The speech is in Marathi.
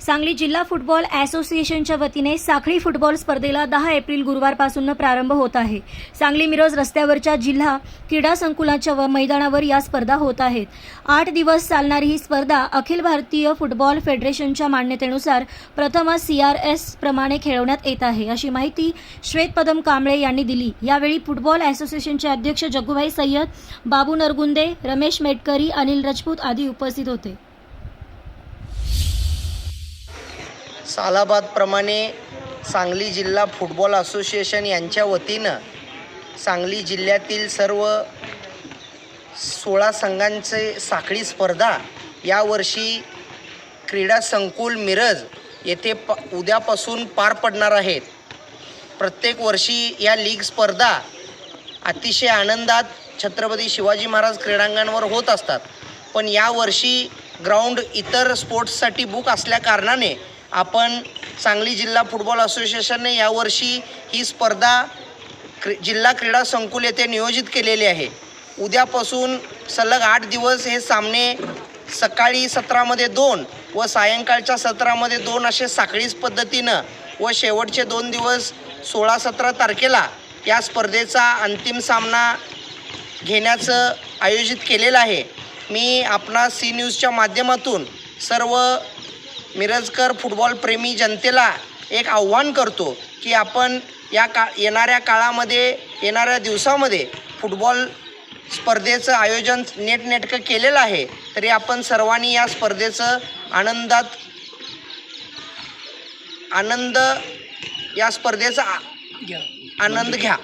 सांगली जिल्हा फुटबॉल असोसिएशनच्या वतीने साखळी फुटबॉल स्पर्धेला दहा एप्रिल गुरुवारपासून प्रारंभ होत आहे. सांगली मिरज रस्त्यावरच्या जिल्हा क्रीडा संकुलाच्या व मैदानावर या स्पर्धा होत आहेत. आठ दिवस चालणारी ही स्पर्धा अखिल भारतीय फुटबॉल फेडरेशनच्या मान्यतेनुसार प्रथमच सी आर एस प्रमाणे खेळवण्यात येत आहे अशी माहिती श्वेत पदम कांबळे यांनी दिली. यावेळी फुटबॉल असोसिएशनचे अध्यक्ष जगुभाई सय्यद बाबू नरगुंदे रमेश मेटकरी अनिल राजपूत आदी उपस्थित होते. सालाबादप्रमाणे सांगली जिल्हा फुटबॉल असोसिएशन यांच्या वतीनं सांगली जिल्ह्यातील सर्व सोळा संघांचे साखळी स्पर्धा यावर्षी क्रीडा संकुल मिरज येथे प उद्यापासून पार पडणार आहेत. प्रत्येक वर्षी या लीग स्पर्धा अतिशय आनंदात छत्रपती शिवाजी महाराज क्रीडांगणावर होत असतात. पण यावर्षी ग्राउंड इतर स्पोर्ट्ससाठी बुक असल्याकारणाने आपण सांगली जिल्हा फुटबॉल असोसिएशनने यावर्षी ही स्पर्धा क्रि जिल्हा क्रीडा संकुल येथे नियोजित केलेली आहे. उद्यापासून सलग आठ दिवस हे सामने सकाळी सत्रामध्ये दोन व सायंकाळच्या सत्रामध्ये दोन असे साखळीच पद्धतीनं व शेवटचे दोन दिवस सोळा सतरा तारखेला या स्पर्धेचा अंतिम सामना घेण्याचं आयोजित केलेलं आहे. मी आपणा सी न्यूजच्या माध्यमातून सर्व मिरजकर फुटबॉल प्रेमी जनतेला एक आव्हान करतो की आपण या का येणाऱ्या काळामध्ये येणाऱ्या दिवसामध्ये फुटबॉल स्पर्धेचं आयोजन नेटनेटकं केलेलं आहे. तरी आपण सर्वांनी या स्पर्धेचं आनंदात आनंद या स्पर्धेचा आ- आनंद घ्या.